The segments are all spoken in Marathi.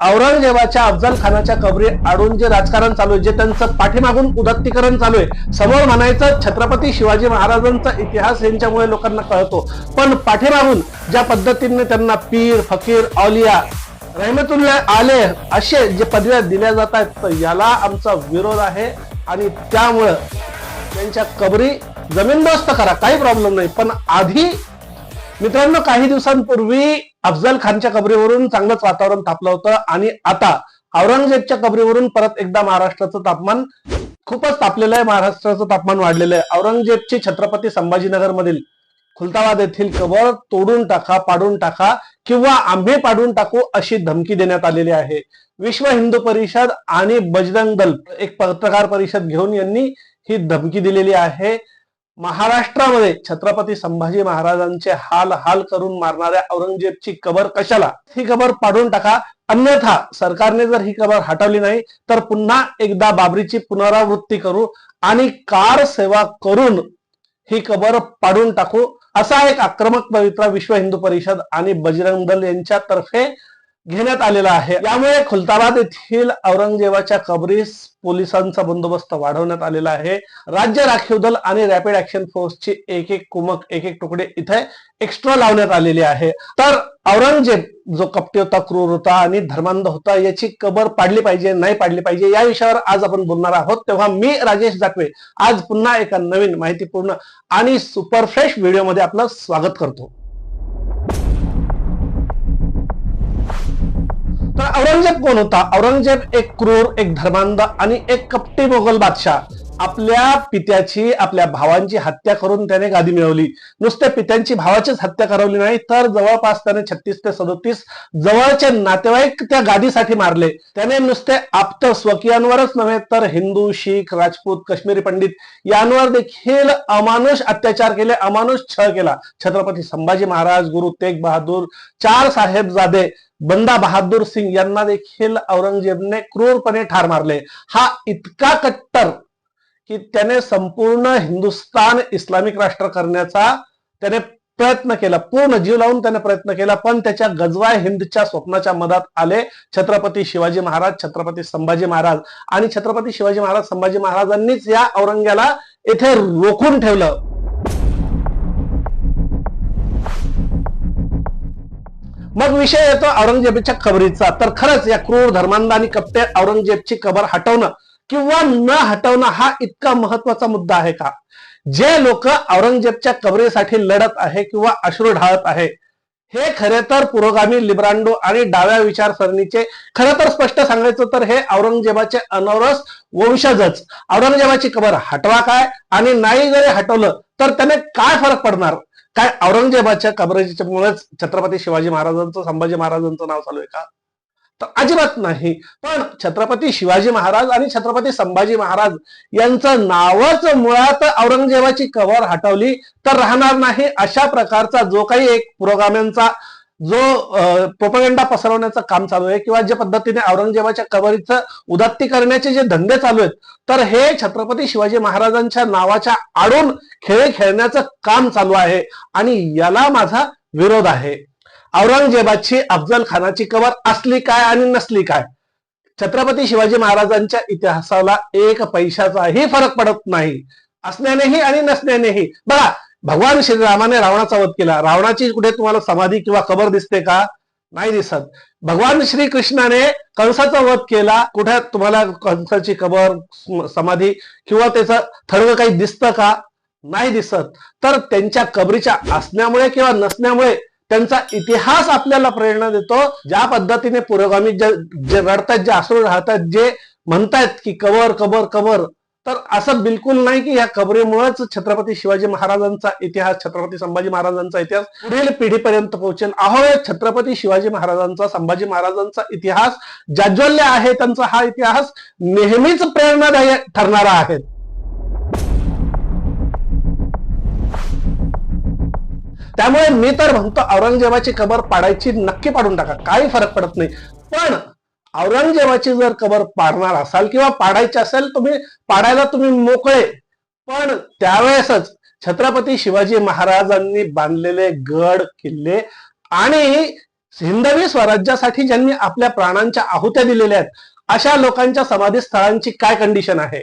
औरंगजेबाच्या अफजल खानाच्या कबरी आडून जे राजकारण चालू आहे जे त्यांचं पाठीमागून उदत्तीकरण चालू आहे समोर म्हणायचं छत्रपती शिवाजी महाराजांचा इतिहास यांच्यामुळे लोकांना कळतो. पण पाठीमागून ज्या पद्धतीने त्यांना पीर फकीर औलिया रहमतुल्ला आले असे जे पदव्या दिल्या जात आहेत तर याला आमचा विरोध आहे आणि त्यामुळं त्यांच्या कबरी जमीनदोस्त करा काही प्रॉब्लेम नाही. पण आधी मित्रांनो काही दिवसांपूर्वी अफजल खानच्या कबरीवरून चांगलंच वातावरण तापलं होतं आणि आता औरंगजेबच्या कबरीवरून परत एकदा महाराष्ट्राचं तापमान खूपच तापलेलं आहे. महाराष्ट्राचं तापमान वाढलेलं आहे. औरंगजेबची छत्रपती संभाजीनगर मधील खुलताबाद येथील कबर तोडून टाका पाडून टाका किंवा आम्ही पाडून टाकू अशी धमकी देण्यात आलेली आहे. विश्व हिंदू परिषद आणि बजरंग दल एक पत्रकार परिषद घेऊन यांनी ही धमकी दिलेली आहे. महाराष्ट्रामध्ये छत्रपती संभाजी महाराजांचे हाल हाल करून मारणाऱ्या औरंगजेबची कबर कशाला? ही कबर पाडून टाका. अन्यथा सरकारने जर ही कबर हटवली नाही तर पुन्हा एकदा बाबरीची पुनरावृत्ती करू आणि कार सेवा करून ही कबर पाडून टाकू. असा एक आक्रमक पवित्रा विश्व हिंदू परिषद आणि बजरंग दल यांच्यातर्फे घेण्यात आलेला आहे. यामुळे खुलताबाद येथील औरंगजेबाच्या कबरीस पोलिसांचा बंदोबस्त वाढवण्यात आलेला आहे. राज्य राखीव दल आणि रॅपिड ऍक्शन फोर्सची एक एक कुमक एक एक तुकडे इथे एक्स्ट्रा लावण्यात आलेली आहे. तर औरंगजेब जो कपटी होता क्रूर होता आणि धर्मांध होता याची कबर पाडली पाहिजे नाही पाडली पाहिजे या विषयावर आज आपण बोलणार आहोत. तेव्हा मी राजेश जाकवे आज पुन्हा एका नवीन माहितीपूर्ण आणि सुपर फ्रेश व्हिडिओमध्ये आपलं स्वागत करतो. औरंगजेब कोण होता? औरंगजेब एक क्रूर एक धर्मांध आणि एक कपटी मोगल बादशाह. आपल्या पित्याची आपल्या भावांची हत्या करून त्याने गादी मिळवली. नुसते पित्यांची भावाचीच हत्या करवली नाही तर जवळपास त्याने छत्तीस ते सदोतीस जवळचे नातेवाईक त्या गादीसाठी मारले. त्याने नुसते आप्त स्वकीयांवरच नव्हे तर हिंदू शीख राजपूत काश्मीरी पंडित यांवर देखील अमानुष अत्याचार केले अमानुष छळ केला. छत्रपती संभाजी महाराज गुरु तेग बहादूर चार साहेबजादे बंदा बहादूर सिंग यांना देखील औरंगजेबने क्रूरपणे ठार मारले. हा इतका कट्टर की त्याने संपूर्ण हिंदुस्थान इस्लामिक राष्ट्र करण्याचा त्याने प्रयत्न केला. पूर्ण जीव लावून त्याने प्रयत्न केला पण त्याच्या गजवा हिंदच्या स्वप्नाच्या मधात आले छत्रपती शिवाजी महाराज छत्रपती संभाजी महाराज. आणि छत्रपती शिवाजी महाराज संभाजी महाराजांनीच या औरंग्याला येथे रोखून ठेवलं. मग विषय येतो औरंगजेबाच्या कबरीचा. तर खरंच या क्रूर धर्मांध आणि कपटे औरंगजेबची कबर हटवणं किंवा न हटवणं हा इतका महत्त्वाचा मुद्दा आहे का? जे लोक औरंगजेबच्या कबरेसाठी लढत आहे किंवा अश्रू ढाळत आहे हे खरे तर पुरोगामी लिब्रांडो आणि डाव्या विचारसरणीचे खरं तर स्पष्ट सांगायचं तर हे औरंगजेबाचे अनवरस वंशजच. औरंगजेबाची कबर हटवा काय आणि नाही जरी हटवलं तर त्याने काय फरक पडणार? काय औरंगजेबाच्या कबरेच्यामुळेच छत्रपती शिवाजी महाराजांचं संभाजी महाराजांचं नाव चालू आहे का? तर अजिबात नाही. पण छत्रपती शिवाजी महाराज आणि छत्रपती संभाजी महाराज यांचं नावच मुळात औरंगजेबाची कव्हर हटवली तर राहणार नाही अशा प्रकारचा जो काही एक पुरोगाम्यांचा जो प्रोपगेंडा पसरवण्याचं काम चालू आहे किंवा ज्या पद्धतीने औरंगजेबाच्या कबरीचं उदात्ती करण्याचे जे धंदे चालू आहेत तर हे छत्रपती शिवाजी महाराजांच्या नावाच्या आडून खेळ खेळण्याचं काम चालू आहे आणि याला माझा विरोध आहे. औरंगजेबाची अफजल खानाची कबर असली काय आणि नसली काय? छत्रपती शिवाजी महाराजांच्या इतिहासाला एक पैशाचाही फरक पडत नाही. असण्यानेही आणि नसण्यानेही. बघा भगवान श्रीरामाने रावणाचा वध केला. रावणाची कुठे तुम्हाला समाधी किंवा कबर दिसते का? नाही दिसत. भगवान श्री कृष्णाने कंसाचा वध केला. कुठे तुम्हाला कंसाची कबर समाधी किंवा त्याचं थडवं काही दिसतं का? नाही दिसत. तर त्यांच्या कबरीच्या असण्यामुळे किंवा नसण्यामुळे त्यांचा इतिहास आपल्याला प्रेरणा देतो. ज्या पद्धतीने पुरोगामी जे रडतात जे अश्रू राहतात जे म्हणतायत की कबर कबर कबर तर असं बिलकुल नाही की या कबरीमुळेच छत्रपती शिवाजी महाराजांचा इतिहास छत्रपती संभाजी महाराजांचा इतिहास पुढील पिढीपर्यंत पोहोचेल. अहो छत्रपती शिवाजी महाराजांचा संभाजी महाराजांचा इतिहास जाज्वल्य आहे त्यांचा हा इतिहास नेहमीच प्रेरणादायी ठरणारा आहे. त्यामुळे मी तर म्हणतो औरंगजेबाची कबर पाडायची नक्की पाडून टाका. काही फरक पडत नाही. पण औरंगजेबाची जर कबर पाडणार असाल किंवा पाडायची असेल तुम्ही पाडायला तुम्ही मोकळे. पण त्यावेळेसच छत्रपती शिवाजी महाराजांनी बांधलेले गड किल्ले आणि हिंदवी स्वराज्यासाठी ज्यांनी आपल्या प्राणांच्या आहुत्या दिलेल्या आहेत अशा लोकांच्या समाधी स्थळांची काय कंडिशन आहे?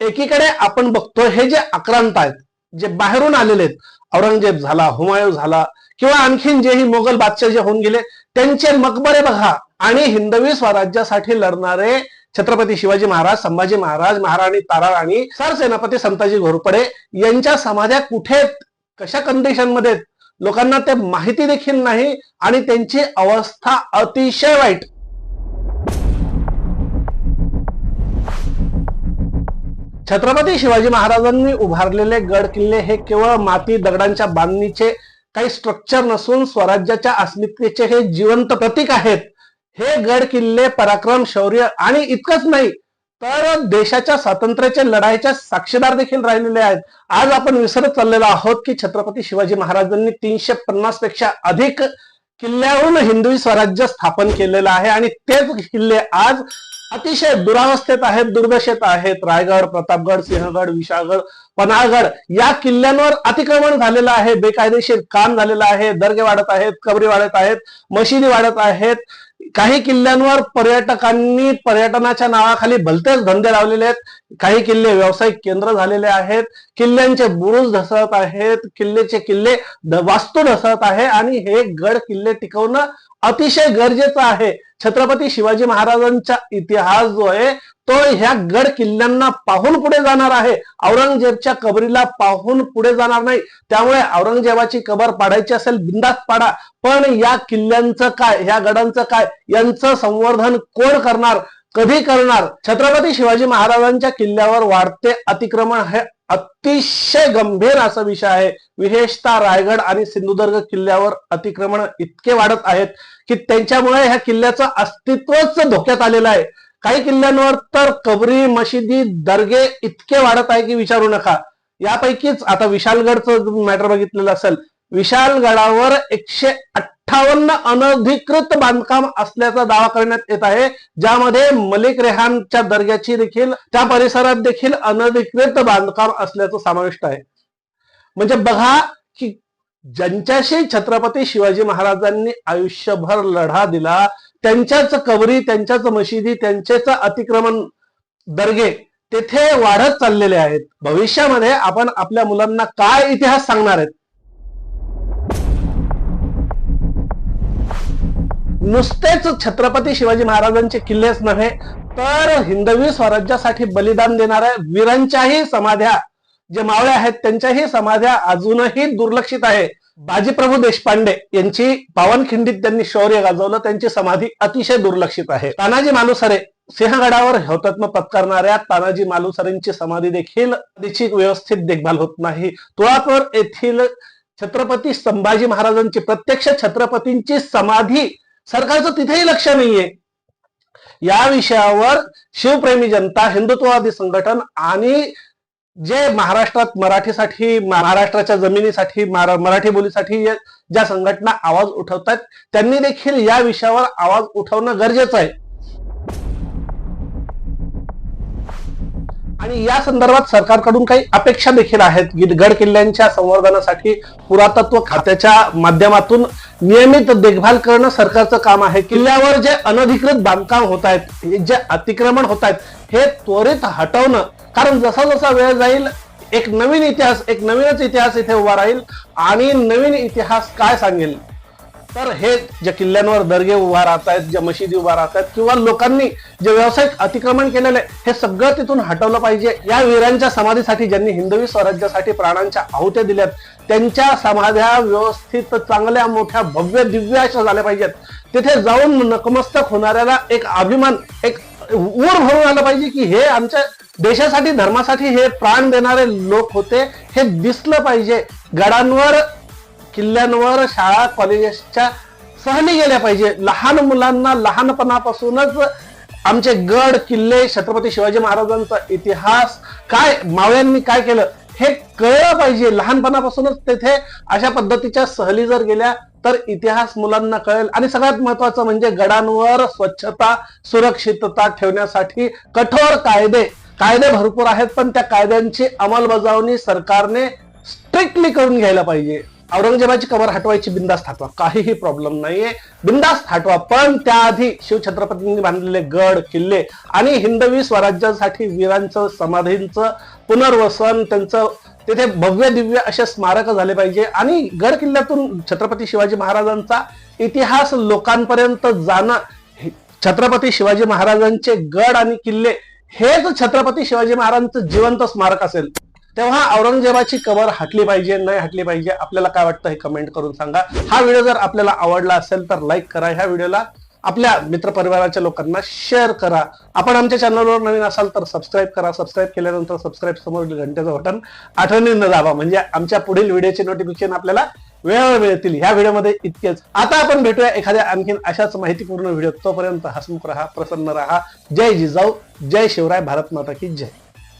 एकीकडे आपण बघतो हे जे आक्रांत आहेत जे बाहेरून आलेले आहेत औरंगजेब झाला हुमायूं झाला किंवा आणखीन जेही मोगल बादशाह जे होऊन गेले त्यांचे मकबरे बघा आणि हिंदवी स्वराज्यासाठी लढणारे छत्रपती शिवाजी महाराज संभाजी महाराज महाराणी ताराराणी सरसेनापती संताजी घोरपडे यांच्या समाध्या कुठे आहेत? कशा कंडिशनमध्ये आहेत? लोकांना ते माहिती देखील नाही आणि त्यांची अवस्था अतिशय वाईट छत्रपती शिवाजी महाराजांनी उभारलेले गड किल्ले हे केवळ माती दगडांच्या बांधणीचे काही स्ट्रक्चर नसून स्वराज्याच्या अस्मितेचे हे जिवंत प्रतीक आहेत. हे गड किल्ले पराक्रम शौर्य आणि इतकंच नाही तर देशाच्या स्वातंत्र्याच्या लढाईच्या साक्षीदार देखील राहिलेले आहेत. आज आपण विसरत चाललेलो आहोत की छत्रपती शिवाजी महाराजांनी तीनशे पन्नासपेक्षा अधिक किल्ल्याहून हिंदवी स्वराज्य स्थापन केलेलं आहे आणि तेच किल्ले आज अतिशय दुरावस्थेत आहेत दुर्दशेत आहेत. रायगड प्रतापगड सिंहगड विशाळगड पन्हाळगड या किल्ल्यांवर अतिक्रमण झालेलं आहे. बेकायदेशीर काम झालेलं आहे. दर्गे वाढत आहेत कबरी वाढत आहेत मशिदी वाढत आहेत. काही किल्ल्यांवर पर्यटकांनी पर्यटनाच्या नावाखाली भलतेच धंदे लावलेले आहेत. काही किल्ले व्यावसायिक केंद्र झालेले आहेत. किल्ल्यांचे बुरुज ढसळत आहेत. किल्लेचे किल्ले वास्तू ढसळत आहे आणि हे गड किल्ले टिकवणं अतिशय गरजेचं आहे. छत्रपती शिवाजी महाराजांचा इतिहास जो आहे तो ह्या गड किल्ल्यांना पाहून पुढे जाणार आहे. औरंगजेबच्या कबरीला पाहून पुढे जाणार नाही. त्यामुळे औरंगजेबाची कबर पाडायची असेल बिंदास पाडा. पण या किल्ल्यांचं काय ह्या गडांचं काय यांचं संवर्धन कोण करणार? कधी करणार? छत्रपती शिवाजी महाराजांच्या किल्ल्यावर वाढते अतिक्रमण हे अतिशय गंभीर असा विषय आहे. विशेषतः रायगड आणि सिंधुदुर्ग किल्ल्यावर अतिक्रमण इतके वाढत आहेत की त्यांच्यामुळे ह्या किल्ल्याचं अस्तित्वच धोक्यात आलेलं आहे. काही किल्ल्यांवर तर कबरी मशिदी दर्गे इतके वाढत आहे की विचारू नका. यापैकीच आता विशालगडचं मॅटर बघितलेलं असेल विशालगडावर एकशे अठ्ठावन्न अनधिकृत बांधकाम असल्याचा दावा करण्यात येत आहे. ज्यामध्ये मलिक रेहानच्या दर्ग्याची देखील त्या परिसरात देखील अनधिकृत बांधकाम असल्याचं समाविष्ट आहे. म्हणजे बघा की ज्यांच्याशी छत्रपती शिवाजी महाराजांनी आयुष्यभर लढा दिला त्यांच्याच कबरी त्यांच्याच मशिदी त्यांचेच अतिक्रमण दर्गे तेथे वाढत चाललेले आहेत. भविष्यामध्ये आपण आपल्या मुलांना काय इतिहास सांगणार आहेत? नुसतेच छत्रपती शिवाजी महाराजांचे किल्लेच नव्हे तर हिंदवी स्वराज्यासाठी बलिदान देणाऱ्या वीरांच्याही समाध्या जे मावळे आहेत त्यांच्याही समाध्या अजूनही दुर्लक्षित आहे. बाजीप्रभू देशपांडे यांची पावनखिंडीत त्यांनी शौर्य गाजवलं त्यांची समाधी अतिशय दुर्लक्षित आहे. तानाजी मालुसरे सिंहगडावर हौतात्म पत्करणाऱ्या तानाजी मालुसरेंची समाधी देखील तिची व्यवस्थित देखभाल होत नाही. तुळापूर येथील छत्रपती संभाजी महाराजांची प्रत्यक्ष छत्रपतींची समाधी सरकारचं तिथेही लक्ष नाहीये. या विषयावर शिवप्रेमी जनता हिंदुत्ववादी संघटन आणि जे महाराष्ट्रात मराठीसाठी महाराष्ट्राच्या जमिनीसाठी मराठी बोलीसाठी ज्या संघटना आवाज उठवतात त्यांनी देखील या विषयावर आवाज उठवणं गरजेचं आहे. आणि या संदर्भात सरकारकडून काही अपेक्षा देखील आहेत. गड किल्ल्यांच्या संवर्धनासाठी पुरातत्व खात्याच्या माध्यमातून नियमित देखभाल करणं सरकारचं काम आहे. किल्ल्यावर जे अनधिकृत बांधकाम होत आहेत जे अतिक्रमण होत आहेत हे त्वरित हटवणं कारण जसा जसा वेळ जाईल एक नवीन इतिहास एक नवीनच इतिहास इथे उभा राहील आणि नवीन इतिहास काय सांगेल? तर हे ज्या किल्ल्यांवर दर्गे उभा राहत आहेत ज्या मशिदी उभा राहत आहेत किंवा लोकांनी जे व्यावसायिक अतिक्रमण केलेलं आहे हे सगळं तिथून हटवलं पाहिजे. या वीरांच्या समाधीसाठी ज्यांनी हिंदवी स्वराज्यासाठी प्राणांच्या आहुत्या दिल्यात त्यांच्या समाध्या व्यवस्थित चांगल्या मोठ्या भव्य दिव्य अशा झाल्या पाहिजेत. तिथे जाऊन नकमस्तक होणाऱ्याला एक अभिमान एक ऊर भरून आलं पाहिजे की हे आमच्या देशासाठी धर्मासाठी हे प्राण देणारे लोक होते हे दिसलं पाहिजे. गडांवर किल्ल्यांवर शाळा कॉलेजेसच्या सहली गेल्या पाहिजे. लहान मुलांना लहानपणापासूनच आमचे गड किल्ले छत्रपती शिवाजी महाराजांचा इतिहास काय मावळ्यांनी काय केलं हे कळलं पाहिजे. लहानपणापासूनच तेथे अशा पद्धतीच्या सहली जर गेल्या तर इतिहास मुलांना कळेल. आणि सगळ्यात महत्वाचं म्हणजे गडांवर स्वच्छता सुरक्षितता ठेवण्यासाठी कठोर कायदे कायदे भरपूर आहेत पण त्या कायद्यांची अंमलबजावणी सरकारने स्ट्रिक्टली करून घ्यायला पाहिजे. औरंगजेबाची कबर हटवायची बिंदास्त हटवा काहीही प्रॉब्लेम नाहीये. बिंदास्त हटवा पण त्याआधी शिवछत्रपतींनी बांधलेले गड किल्ले आणि हिंदवी स्वराज्यासाठी वीरांचं समाधींचं पुनर्वसन त्यांचं तिथे भव्य दिव्य असे स्मारक झाले पाहिजे. आणि गड किल्ल्यातून छत्रपती शिवाजी महाराजांचा इतिहास लोकांपर्यंत जाणं छत्रपती शिवाजी महाराजांचे गड आणि किल्ले हेच छत्रपती शिवाजी महाराजांचं जिवंत स्मारक असेल तेव्हा औरंगजेबाची कबर हटली पाहिजे नाही हटली पाहिजे आपल्याला काय वाटतं हे कमेंट करून सांगा. हा व्हिडिओ जर आपल्याला आवडला असेल तर लाईक करा. ह्या व्हिडिओला आपल्या मित्रपरिवाराच्या लोकांना शेअर करा. आपण आमच्या चॅनलवर नवीन असाल तर सबस्क्राईब करा. सबस्क्राईब केल्यानंतर सबस्क्राईब समोर घंट्याचं बटन आठवणीनं दाबा. म्हणजे आमच्या पुढील व्हिडिओचे नोटिफिकेशन आपल्याला वेळेवर मिळतील. ह्या व्हिडिओमध्ये इतकेच. आता आपण भेटूया एखाद्या आणखीन अशाच माहितीपूर्ण व्हिडिओ तोपर्यंत हसमुख राहा प्रसन्न राहा. जय जिजाऊ जय शिवराय भारत माता की जय.